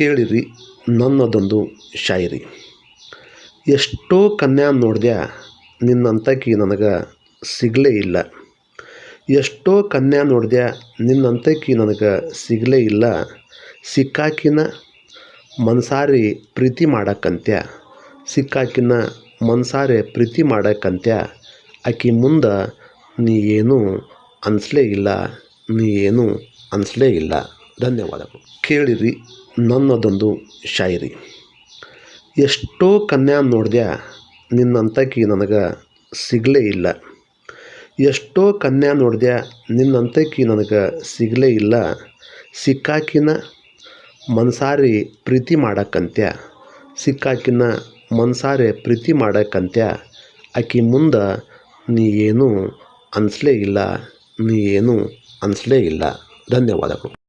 ಕೇಳಿರಿ, ನನ್ನದೊಂದು ಶಾಯರಿ. ಎಷ್ಟೋ ಕನ್ಯಾ ನೋಡ್ದೆ ನಿನ್ನಂತಕಿ ನನಗೆ ಸಿಗಲೇ ಇಲ್ಲ. ಎಷ್ಟೋ ಕನ್ಯಾ ನೋಡ್ದೆ ನಿನ್ನಂತಕಿ ನನಗೆ ಸಿಗಲೇ ಇಲ್ಲ. ಸಿಕ್ಕಾಕಿನ ಮನ್ಸಾರಿ ಪ್ರೀತಿ ಮಾಡಕ್ಕಂತ್ಯ ಸಿಕ್ಕಾಕಿನ ಮನ್ಸಾರೆ ಪ್ರೀತಿ ಮಾಡಕ್ಕಂತ್ಯ ಆಕಿ ಮುಂದೆ ನೀ ಏನೂ ಅನಿಸ್ಲೇ ಇಲ್ಲ, ನೀ ಏನೂ ಅನಿಸ್ಲೇ ಇಲ್ಲ. ಧನ್ಯವಾದಗಳು. ಕೇಳಿರಿ, ನನ್ನದೊಂದು ಶಾಯರಿ. ಎಷ್ಟೋ ಕನ್ಯಾ ನೋಡ್ದೆ ನಿನ್ನಂತಕಿ ನನಗೆ ಸಿಗಲೇ ಇಲ್ಲ. ಎಷ್ಟೋ ಕನ್ಯಾ ನೋಡ್ದೆ ನಿನ್ನಂತಕಿ ನನಗೆ ಸಿಗಲೇ ಇಲ್ಲ. ಸಿಕ್ಕಾಕಿನ ಮನ್ಸಾರಿ ಪ್ರೀತಿ ಮಾಡಕ್ಕಂತ್ಯ ಸಿಕ್ಕಾಕಿನ ಮನ್ಸಾರೆ ಪ್ರೀತಿ ಮಾಡಕ್ಕಂತ್ಯ ಆಕಿ ಮುಂದೆ ನೀ ಏನೂ ಅನಿಸ್ಲೇ ಇಲ್ಲ, ನೀ ಏನೂ ಅನಿಸ್ಲೇ ಇಲ್ಲ. ಧನ್ಯವಾದಗಳು.